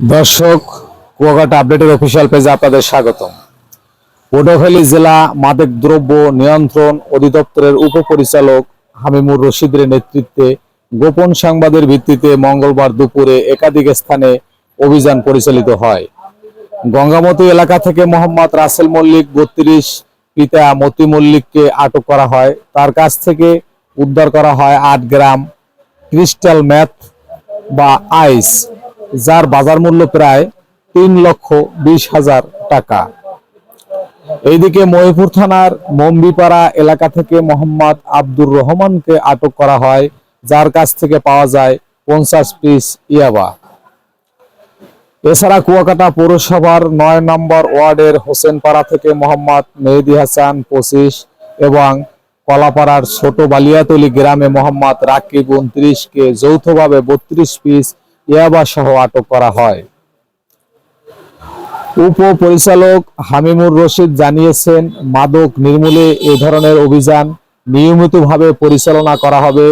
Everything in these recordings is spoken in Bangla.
দর্শক, কুয়াকাটা আপডেটের অফিসিয়াল পেজে আপনাদের স্বাগতম। পটুয়াখালী জেলা মাদক দ্রব্য নিয়ন্ত্রণ অধিদপ্তরের উপপরিচালক হামিমুর রশিদের নেতৃত্বে গোপন সংবাদের ভিত্তিতে মঙ্গলবার দুপুরে একাধিক স্থানে অভিযান পরিচালিত হয়। গঙ্গামতি এলাকা থেকে মোহাম্মদ রাসেল মল্লিক বত্রিশ, পিতা মতি মল্লিককে আটক করা হয়। তার কাছ থেকে উদ্ধার করা হয় আট গ্রাম ক্রিস্টাল ম্যাথ বা আইস। যার বাজার মূল্য প্রায় তিন লক্ষ বিশ হাজার টাকা। এইদিকে মহিপুর থানার মম্বিপাড়া এলাকা থেকে মোহাম্মদ আব্দুর রহমানকে আটক করা হয়, যার কাছ থেকে পাওয়া যায় পঞ্চাশ পিস ইয়াবা। এছাড়া কুয়াকাটা পৌরসভার নয় নম্বর ওয়ার্ডের হোসেনপাড়া থেকে মোহাম্মদ মেহেদি হাসান পঁচিশ এবং কলাপাড়ার ছোট বালিয়াতলি গ্রামে মোহাম্মদ রাকিব উনত্রিশকে যৌথভাবে বত্রিশ পিস ইয়াবা সহ আটক করা হয়। উপ পরিচালক হামিমুর রশিদ জানিয়েছেন, মাদক নির্মূলে এ ধরনের অভিযান নিয়মিতভাবে পরিচালনা করা হবে।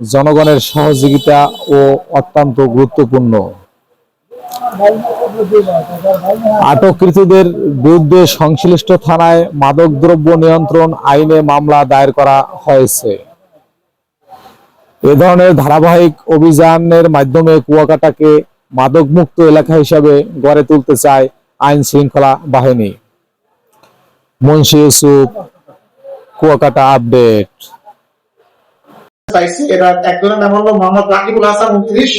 জনগণের সহযোগিতা ও অত্যন্ত গুরুত্বপূর্ণ। আটককৃতদের বিরুদ্ধে সংশ্লিষ্ট থানায় মাদকদ্রব্য নিয়ন্ত্রণ আইনে মামলা দায়ের করা হয়েছে। এ ধরনের ধারাবাহিক অভিযানের মাধ্যমে কুয়াকাটাকে মাদকমুক্ত এলাকা হিসাবে গড়ে তুলতে চায় আইন শৃঙ্খলা বাহিনী। মুন্সি ইউসুফ, কুয়াকাটা আপডেট। পাইছি এরা একজনের নাম হলো মোহাম্মদ রাকিবুল হাসান উনত্রিশ,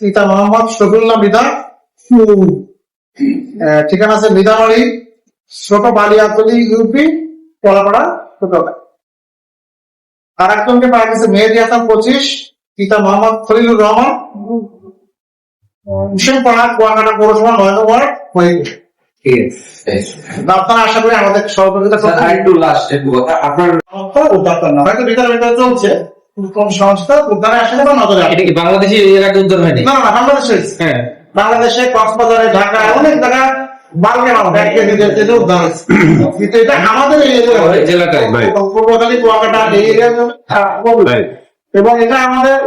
পিতা মোহাম্মদ শফিউল্লাহ মৃধা ঠিকানা আছে মৃধাবাড়ি ছোট বালিয়াতলি, ইউপি কলাপাড়া ছোটবেলা আর একজনকে পাওয়া গেছে মেহেদি হাসান পঁচিশ পিতা মোহাম্মদ খলিলুর রহমান। কুয়াকাটা পৌরসভা নয় নম্বর হয়ে আপনারা আশা করি আমাদের সহযোগিতা আপনার হয়তো ভিতরে ভিতরে চলছে। কোন সংস্থা উদ্ধারে আসলে বা নজরে আসে এটা কি বাংলাদেশি এর আগে উদ্ধার হয়নি? না না বাংলাদেশে হ্যাঁ। বাংলাদেশে কক্সবাজারে ঢাকা অনেক জায়গা এটা আমাদের এবং এটা আমাদের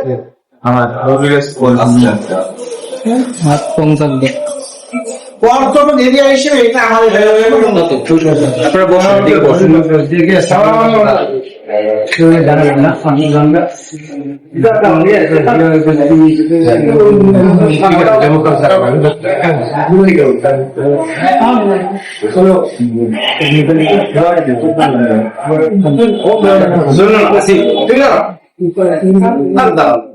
পর্যটন এরিয়া হিসেবে এটা আমাদের আপনারা Şöyle darayla anlamda Zulun kasih, dengar, anda.